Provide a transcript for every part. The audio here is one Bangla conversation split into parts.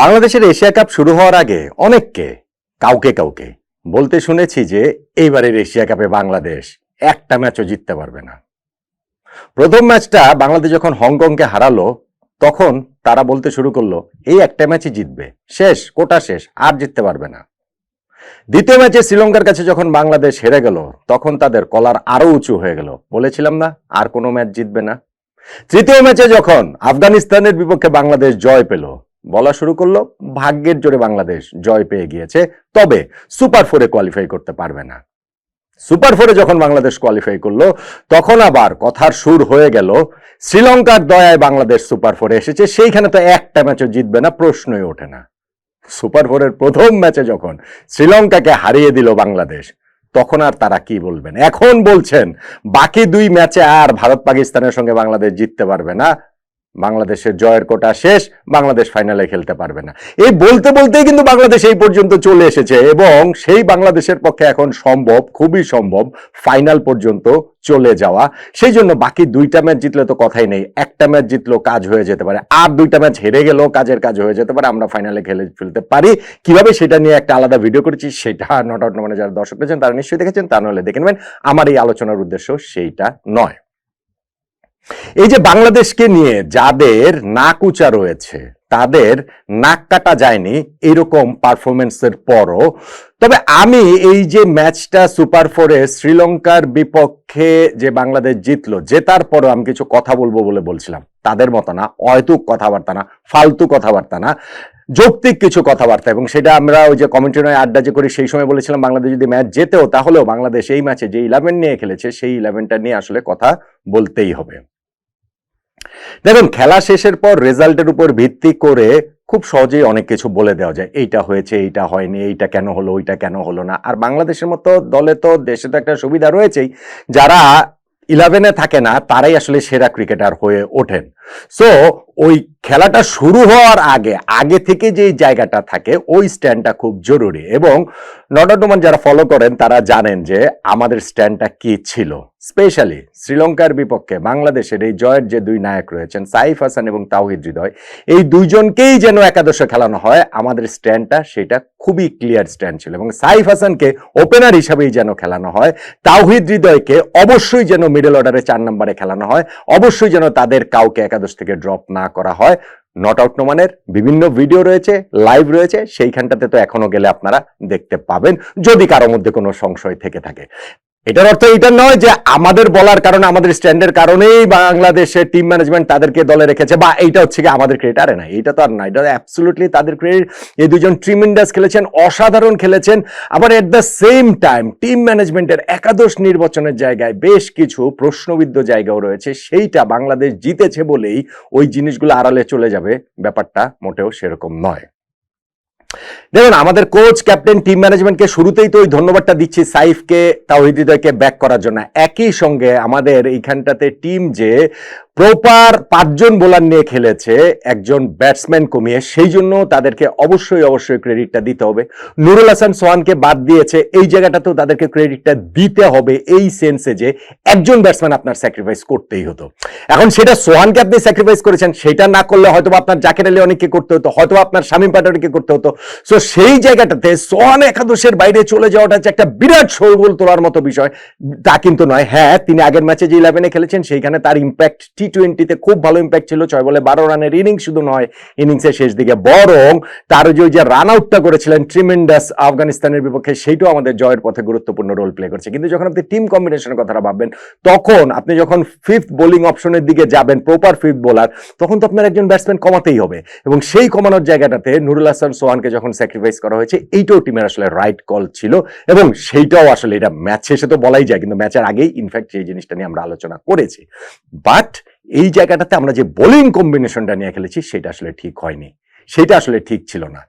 বাংলাদেশের এশিয়া কাপ শুরু হওয়ার আগে অনেককে, কাউকে কাউকে বলতে শুনেছি যে এইবারের এশিয়া কাপে বাংলাদেশ একটা ম্যাচও জিততে পারবে না। প্রথম ম্যাচটা বাংলাদেশ যখন হংকংকে হারালো, তখন তারা বলতে শুরু করল, এই একটা ম্যাচই জিতবে, শেষ, কোটা শেষ, আর জিততে পারবে না। দ্বিতীয় ম্যাচে শ্রীলঙ্কার কাছে যখন বাংলাদেশ হেরে গেল, তখন তাদের কলার আরও উঁচু হয়ে গেল। বলেছিলাম না, আর কোনো ম্যাচ জিতবে না। তৃতীয় ম্যাচে যখন আফগানিস্তানের বিপক্ষে বাংলাদেশ জয় পেল বলা শুরু করল, ভাগ্যের জোরে বাংলাদেশ জয় পেয়ে গিয়েছে, তবে সুপার ফোরে কোয়ালিফাই করতে পারবে না। সুপার ফোরে যখন বাংলাদেশ কোয়ালিফাই করল, তখন আবার কথার সুর হয়ে গেল, শ্রীলঙ্কার দয়ায় বাংলাদেশ সুপার ফোরে এসেছে, সেইখানে তো একটা ম্যাচও জিতবে না, প্রশ্নই ওঠে না। সুপার ফোরের প্রথম ম্যাচে যখন শ্রীলঙ্কাকে হারিয়ে দিল বাংলাদেশ, তখন আর তারা কি বলবেন? এখন বলছেন, বাকি দুই ম্যাচে আর ভারত পাকিস্তানের সঙ্গে বাংলাদেশ জিততে পারবে না বাংলাদেশের জয়ের কোটা শেষ, বাংলাদেশ ফাইনালে খেলতে পারবে না। এই বলতে বলতেই কিন্তু বাংলাদেশ এই পর্যন্ত চলে এসেছে এবং সেই বাংলাদেশের পক্ষে এখন সম্ভব, খুবই সম্ভব ফাইনাল পর্যন্ত চলে যাওয়া। সেই জন্য বাকি দুইটা ম্যাচ জিতলে তো কথাই নেই। একটা ম্যাচ জিতলেও কাজ হয়ে যেতে পারে। আর দুইটা ম্যাচ হেরে গেলেও কাজের কাজ হয়ে যেতে পারে। আমরা ফাইনালে খেলে ফেলতে পারি। কীভাবে সেটা নিয়ে একটা আলাদা ভিডিও করেছি, সেটা নট আউট মানে যারা দর্শক রয়েছেন, তারা নিশ্চয়ই দেখেছেন। তা নাহলে দেখে নেবেন। আমার এই আলোচনার উদ্দেশ্য সেইটা নয়। এই যে বাংলাদেশকে নিয়ে যাদের নাক উঁচা রয়েছে, তাদের নাক কাটা যায়নি এরকম পারফরমেন্সের পরও। তবে আমি এই যে ম্যাচটা সুপার ফোরে শ্রীলঙ্কার বিপক্ষে যে বাংলাদেশ জিতলো, জেতার পরও আমি কিছু কথা বলব বলে বলছিলাম। তাদের মতো না, অহেতুক কথাবার্তা না, ফালতু কথাবার্তা না, যৌক্তিক কিছু কথাবার্তা। এবং সেটা আমরা ওই যে কমেন্টের আড্ডা যে করি, সেই সময় বলেছিলাম, বাংলাদেশ যদি ম্যাচ জেতেও, তাহলেও বাংলাদেশ এই ম্যাচে যে ইলেভেন নিয়ে খেলেছে, সেই ইলেভেনটা নিয়ে আসলে কথা বলতেই হবে। দেখুন, খেলা শেষের পর রেজাল্টের উপর ভিত্তি করে খুব সহজেই অনেক কিছু বলে দেওয়া যায়। এইটা হয়েছে, এইটা হয়নি, এইটা কেন হলো, ওইটা কেন হলো না। আর বাংলাদেশের মতো দলে তো দেশে তো একটা সুবিধা রয়েছেই। যারা ইলেভেনে থাকে না, তারাই আসলে সেরা ক্রিকেটার হয়ে ওঠেন। সো ওই খেলাটা শুরু হওয়ার আগে আগে থেকে যে জায়গাটা থাকে, ওই স্ট্যান্ডটা খুব জরুরি এবং নটডমান যারা ফলো করেন, তারা জানেন যে আমাদের স্ট্যান্ডটা কি ছিল। স্পেশালি শ্রীলঙ্কার বিপক্ষে, বাংলাদেশের এই জয়ের যে দুই নায়ক রয়েছেন, সাইফ হাসান এবং তাওহিদ হৃদয়, এই দুইজনকেই যেন একাদশে খেলানো হয়, আমাদের স্ট্যান্ডটা সেটা খুবই ক্লিয়ার স্ট্যান্ড ছিল এবং সাইফ হাসানকে ওপেনার হিসাবেই যেন খেলানো হয়, তাওহিদ হৃদয়কে অবশ্যই যেন মিডল অর্ডারে চার নম্বরে খেলানো হয়, অবশ্যই যেন তাদের কাউকে একাদশ থেকে ড্রপ না করা হয়। নট আউট নোমানের বিভিন্ন ভিডিও রয়েছে লাইভ রয়েছে, সেইখানটাতে তো এখনও গেলে আপনারা দেখতে পাবেন। যদি কারও মধ্যে কোনো সংশয় থেকে থাকে। এটার অর্থ এটা নয় যে আমাদের বলার কারণে, আমাদের স্ট্যান্ডের কারণেই বাংলাদেশের টিম ম্যানেজমেন্ট তাদেরকে দলে রেখেছে, বা এইটা হচ্ছে কি আমাদের ক্রেডিট আরে না, এটা তো আর না, এটা অ্যাবসলুটলি তাদের ক্রেডিট এই দুজন ট্রিমিন্ডাস খেলেছেন, অসাধারণ খেলেছেন, আবার at the same time team ম্যানেজমেন্টের একাদশ নির্বাচনের জায়গায় বেশ কিছু প্রশ্নবিদ্ধ জায়গাও রয়েছে, সেইটা বাংলাদেশ জিতেছে বলেই ওই জিনিসগুলো আড়ালে চলে যাবে, ব্যাপারটা মোটেও সেরকম নয়। দেখুন, আমাদের কোচ ক্যাপ্টেন টিম ম্যানেজমেন্টকে শুরুতেই তো ওই ধন্যবাদটা দিচ্ছি সাইফকে, তাওহিদ হৃদয়কে ব্যাক করার জন্য। একই সঙ্গে আমাদের এইখানটাতে টিম যে প্রপার পাঁচজন বোলার নিয়ে খেলেছে একজন ব্যাটসম্যান কমিয়ে, সেই জন্য তাদেরকে অবশ্যই অবশ্যই ক্রেডিটটা দিতে হবে। নুরুল হাসান সোহানকে বাদ দিয়েছে, এই জায়গাটাতেও তাদেরকে ক্রেডিটটা দিতে হবে এই সেন্সে যে একজন ব্যাটসম্যান আপনার স্যাক্রিফাইস করতেই হতো। এখন সেটা সোহানকে আপনি স্যাক্রিফাইস করেছেন, সেটা না করলে হয়তো আপনার জাকের আলী অনেককে করতে হতো হয়তো আপনার শামীম পাটোয়ারিকে করতে হতো। সো সেই জায়গাটাতে সোহান একাদশের বাইরে চলে যাওয়াটা হচ্ছে একটা বিরাট শোরগোল তোলার মতো বিষয়। তা কিন্তু নয় হ্যাঁ তিনি আগের ম্যাচে যে ইলেভেনে খেলেছেন, সেইখানে তার ইম্প্যাক্ট টি টোয়েন্টিতে খুব ভালো ইম্প্যাক্ট ছিল। ছয় বলে বারো রানের ইনিংস শুধু নয় ইনিংসের শেষ দিকে। বরং তার যে যে রান আউটটা করেছিলেন ট্রিমেন্ডাস আফগানিস্তানের বিপক্ষে, সেইটাও আমাদের জয়ের পথে গুরুত্বপূর্ণ রোল প্লে করছে। কিন্তু যখন আপনি টিম কম্বিনেশনের কথাটা ভাববেন, তখন আপনি যখন ফিফথ বোলিং অপশনের দিকে যাবেন প্রপার ফিফথ বোলার তখন তো আপনার একজন ব্যাটসম্যান কমাতেই হবে। এবং সেই কমানোর জায়গাটাতে নুরুল হাসান সোহানকে যখন স্যাক্রিফাইস করা হয়েছে, এইটাও টিমের আসলে রাইট কল ছিল। এবং সেইটাও আসলে এটা ম্যাচ শেষে তো বলাই যায়, কিন্তু ম্যাচের আগেই ইনফ্যাক্ট সেই জিনিসটা নিয়ে আমরা আলোচনা করেছি। বাট এই জায়গাটাতে আমরা যে বোলিং কম্বিনেশনটা নিয়ে খেলেছি, সেটা আসলে ঠিক হয়নি। সেটা আসলে ঠিক ছিল না।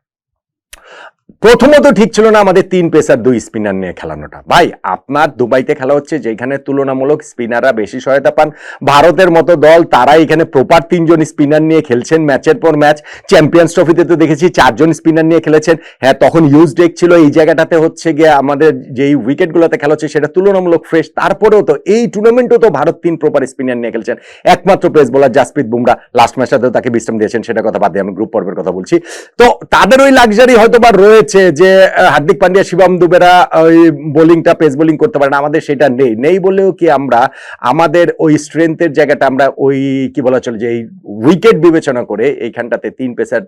প্রথমত ঠিক ছিল না আমাদের তিন পেসার দুই স্পিনার নিয়ে খেলানোটা। ভাই, আপনার দুবাইতে খেলা হচ্ছে যেখানে তুলনামূলক স্পিনাররা বেশি সহায়তা পান। ভারতের মতো দল, তারা এখানে প্রপার তিনজন স্পিনার নিয়ে খেলছেন। ম্যাচের পর ম্যাচ চ্যাম্পিয়ন্স ট্রফিতে তো দেখেছি চারজন স্পিনার নিয়ে খেলেছেন। হ্যাঁ তখন ইউজ ডেক ছিল। এই জায়গাটাতে হচ্ছে গিয়ে আমাদের যেই উইকেটগুলোতে খেলা হচ্ছে সেটা তুলনামূলক ফ্রেশ তারপরেও তো এই টুর্নামেন্টও তো ভারত তিন প্রপার স্পিনার নিয়ে খেলছেন। একমাত্র pace bowler Jasprit Bumrah last ম্যাচটাতেও তাকে বিশ্রাম দিয়েছেন, সেটা কথা বাদ দিয়ে আমি গ্রুপ পর্বের কথা বলছি। তো তাদের ওই লাক্সারি হয়তো বা রয়েছে যে হার্দিক পান্ডিয়া, শিবম দুবেরা ওই বোলিংটা পেস বোলিং করতে পারে না। আমাদের সেটা নেই। নেই বলেও কি আমরা, আমাদের ওই স্ট্রেংথের জায়গাটা আমরা ওই, কি বলা চলে যে, এই উইকেট বিবেচনা করে এইখানটাতে তিন পেসার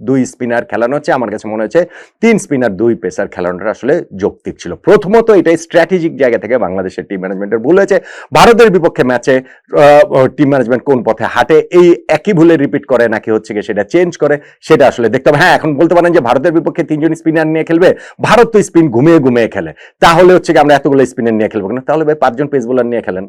দুই স্পিনার খেলানো হচ্ছে, আমার কাছে মনে হচ্ছে তিন স্পিনার, দুই পেসার খেলানোটা আসলে যৌক্তিক ছিল। প্রথমত এটাই স্ট্র্যাটেজিক জায়গা থেকে বাংলাদেশের টিম ম্যানেজমেন্টের ভুল হয়েছে। ভারতের বিপক্ষে ম্যাচে টিম ম্যানেজমেন্ট কোন পথে হাঁটে, এই একই ভুলে রিপিট করে নাকি হচ্ছে গিয়ে সেটা চেঞ্জ করে, সেটা আসলে দেখতে হবে। হ্যাঁ এখন বলতে পারেন যে ভারতের বিপক্ষে তিনজন স্পিনার নিয়ে খেলবে, ভারত তো স্পিন ঘুমিয়ে ঘুমিয়ে খেলে। তাহলে হচ্ছে কি আমরা এতগুলো স্পিনার নিয়ে খেলব না তাহলে ভাই পাঁচজন পেস বোলার নিয়ে খেলেন।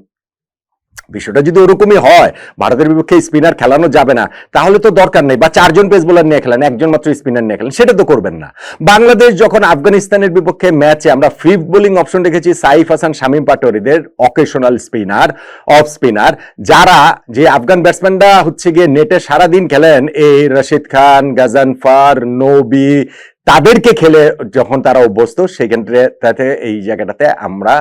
বিষয়টা যদি ওরকমই হয়, ভারতের বিপক্ষে স্পিনার খেলানো যাবে না, তাহলে তো দরকার নেই। বা চারজন পেস বোলার নিয়ে খেলেন, একজন মাত্র স্পিনার নিয়ে খেলেন, সেটা তো করবেন না। বাংলাদেশ যখন আফগানিস্তানের বিপক্ষে ম্যাচে আমরা ফিফথ বোলিং অপশন রেখেছি সাইফ হাসান, শামীম পাটোয়ারিদের অকেশনাল স্পিনার অফ স্পিনার যারা যে আফগান ব্যাটসম্যানরা হচ্ছে গিয়ে নেটে সারাদিন খেলেন, এই রশিদ খান, গাজানফার, নবী তাদেরকে খেলে যখন তারা অভ্যস্ত তাতে এই জায়গাটাতে আমরা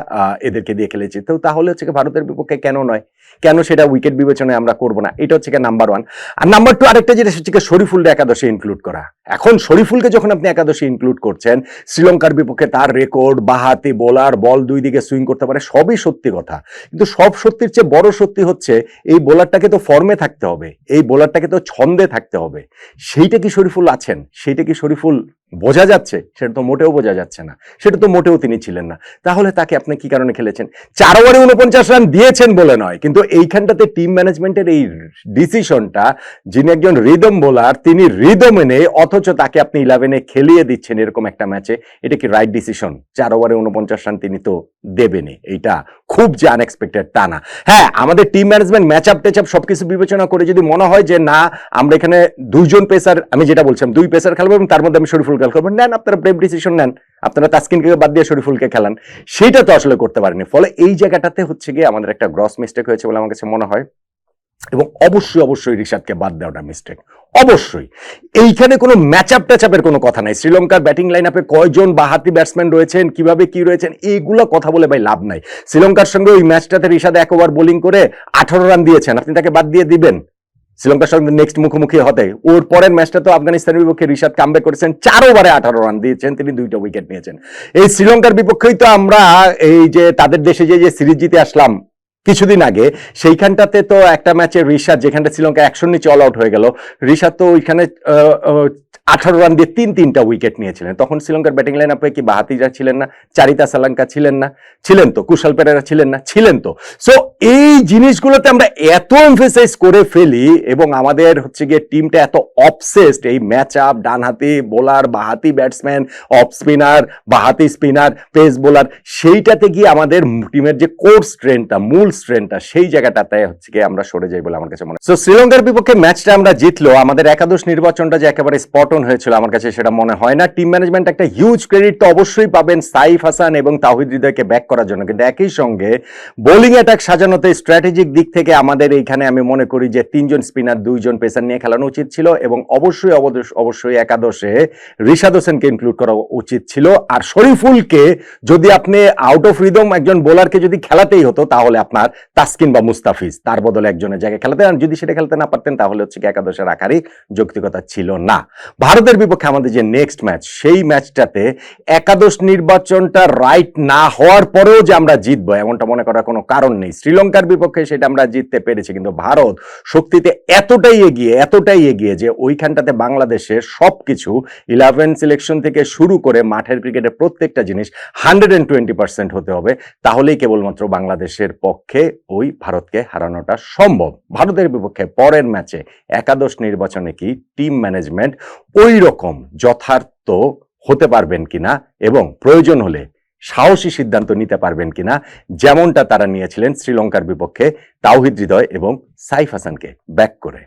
এদেরকে দিয়ে খেলেছি। তো তাহলে হচ্ছে ভারতের বিপক্ষে কেন নয়? কেন সেটা উইকেট বিবেচনায় আমরা করব না? এটা হচ্ছে নাম্বার ওয়ান আর নাম্বার টু আরেকটা যেটা হচ্ছে গিয়ে শরীফুলটা একাদশে ইনক্লুড করা। এখন শরীফুলকে যখন আপনি একাদশে ইনক্লুড করছেন, শ্রীলঙ্কার বিপক্ষে তার রেকর্ড বাহাতি বোলার বল দুই দিকে সুইং করতে পারে, সবই সত্যি কথা। কিন্তু সব সত্যির চেয়ে বড় সত্যি হচ্ছে, এই বোলারটাকে তো ফর্মে থাকতে হবে। এই বোলারটাকে তো ছন্দে থাকতে হবে। সেইটা কি শরীফুল আছেন? সেইটা কি শরীফুল বোঝা যাচ্ছে, সেটা তো মোটেও বোঝা যাচ্ছে না। সেটা তো মোটেও তিনি ছিলেন না। তাহলে তাকে আপনি কি কারণে খেলেছেন? চার ওভারে উনপঞ্চাশ রান দিয়েছেন বলে নয়, কিন্তু এইখানটাতে টিম ম্যানেজমেন্টের এই ডিসিশনটা যিনি একজন রিদম বোলার তিনি রিদমে নেই অথচ তাকে আপনি ইলেভেনে খেলিয়ে দিচ্ছেন এরকম একটা ম্যাচে এটা কি রাইট ডিসিশন চার ওভারে উনপঞ্চাশ রান তিনি তো দেবেনি এইটা খুব যে আনএক্সপেক্টেড তা না। হ্যাঁ আমাদের টিম ম্যানেজমেন্ট ম্যাচ আপ টেচ আপ সবকিছু বিবেচনা করে যদি মনে হয় যে না, আমরা এখানে দুইজন পেসার আমি যেটা বলছিলাম, দুই পেসার খেলব এবং তার মধ্যে আমি শরীফুল খেলব নেন, আপনারা ব্রেভ ডিসিশন নেন। আপনারা তাস্কিনকে বাদ দিয়ে শরীফুলকে খেলান। সেইটা তো আসলে করতে পারেনি ফলে এই জায়গাটাতে হচ্ছে গিয়ে আমাদের একটা গ্রস মিস্টেক হয়েছে বলে আমার কাছে মনে হয়। এবং অবশ্যই অবশ্যই রিশাদকে বাদ দেওয়াটা মিস্টেক অবশ্যই। এইখানে কোনো ম্যাচ আপ ট্যাচ আপের কোনো কথা নাই। শ্রীলঙ্কার ব্যাটিং লাইন আপে কয়জন বাহাতি ব্যাটসম্যান রয়েছেন, কীভাবে কি রয়েছেন, এইগুলো কথা বলে ভাই লাভ নাই। শ্রীলঙ্কার সঙ্গে ওই ম্যাচটাতে রিশাদ এক ওভার বোলিং করে আঠারো রান দিয়েছেন। আপনি তাকে বাদ দিয়ে দিবেন? শ্রীলঙ্কার সঙ্গে নেক্সট মুখোমুখি হতে। ওর পরের ম্যাচটা তো আফগানিস্তানের বিপক্ষে ঋষাদ কামবে করেছেন চার ওভারে আঠারো রান দিয়েছেন, তিনি দুইটা উইকেট নিয়েছেন এই শ্রীলঙ্কার বিপক্ষেই তো আমরা এই যে তাদের দেশে যে যে সিরিজ জিতে আসলাম কিছুদিন আগে, সেইখানটাতে তো একটা ম্যাচে ঋষাদ যেখানটা শ্রীলঙ্কা একশোর নিচে অল আউট হয়ে গেল ঋষাদ তো ওইখানে আঠারো রান দিয়ে তিন তিনটা উইকেট নিয়েছিলেন। তখন শ্রীলঙ্কার ব্যাটিং লাইন আপে কি বাহাতিরা ছিলেন না? চারিতা সালাঙ্কা ছিলেন না? ছিলেন তো? কুশল পেরেরা ছিলেন না? ছিলেন তো? সো এই জিনিসগুলোতে আমরা এত এমফেসাইজ করে ফেলি এবং আমাদের হচ্ছে গিয়ে টিমটা এত অবসেসড এই ম্যাচ আপ ডানহাতি বোলার বাহাতি ব্যাটসম্যান অফ স্পিনার বাহাতি স্পিনার পেস বোলার সেইটাতে গিয়ে আমাদের টিমের যে কোর স্ট্রেংথটা মূল স্ট্রেংথটা সেই জায়গাটাতে হচ্ছে গিয়ে আমরা সরে যাই বলে আমার কাছে মনে হয়। সো শ্রীলঙ্কার বিপক্ষে ম্যাচটা আমরা জিতলো। আমাদের একাদশ নির্বাচনটা যে একেবারে স্পট অন হয়েছিল আমার কাছে, সেটা মনে হয় না। টিম ম্যানেজমেন্ট একটা হিউজ ক্রেডিট তো অবশ্যই পাবেন সাইফ হাসান এবং তাহিদ হৃদয়কে ব্যাক করার জন্য। কিন্তু একই সঙ্গে বোলিং অ্যাটাক সাজানোতে স্ট্র্যাটেজিক দিক থেকে আমাদের এইখানে আমি মনে করি যে তিনজন স্পিনার দুইজন পেসার নিয়ে খেলানো উচিত ছিল এবং অবশ্যই অবশ্য- অবশ্যই একাদশে রিশাদ হোসেনকে ইনক্লুড করা উচিত ছিল। আর শরীফুলকে যদি আপনি আউট অফ রিদম একজন বোলারকে যদি খেলাতেই হতো, তাহলে আপনার তাসকিন বা মুস্তাফিজ, তার বদলে একজনের জায়গায় খেলাতেন। আর যদি সেটা খেলতে না পারতেন, তাহলে হচ্ছে কি একাদশে রাখারই যৌক্তিকতা ছিল না। ভারতের বিপক্ষে আমাদের যে নেক্সট ম্যাচ সেই ম্যাচটাতে একাদশ নির্বাচনটা রাইট না হওয়ার পরেও যে আমরা জিতবো, এমনটা মনে করার কোনো কারণ নেই। শ্রীলঙ্কার বিপক্ষে সেটা আমরা জিততে পেরেছি, কিন্তু ভারত শক্তিতে এতটাই এগিয়ে এতটাই এগিয়ে যে ওইখানটাতে বাংলাদেশের সবকিছু ইলেভেন সিলেকশন থেকে শুরু করে মাঠের ক্রিকেটের প্রত্যেকটা জিনিস হান্ড্রেড অ্যান্ড টোয়েন্টি পার্সেন্ট হতে হবে। তাহলেই কেবলমাত্র বাংলাদেশের পক্ষে ওই ভারতকে হারানোটা সম্ভব। ভারতের বিপক্ষে পরের ম্যাচে একাদশ নির্বাচনে কি টিম ম্যানেজমেন্ট ওই রকম যথার্থ হতে পারবেন কিনা এবং প্রয়োজন হলে সাহসী সিদ্ধান্ত নিতে পারবেন কিনা, যেমনটা তারা নিয়েছিলেন শ্রীলঙ্কার বিপক্ষে তাওহিদ হৃদয় এবং সাইফ হাসানকে ব্যাক করে।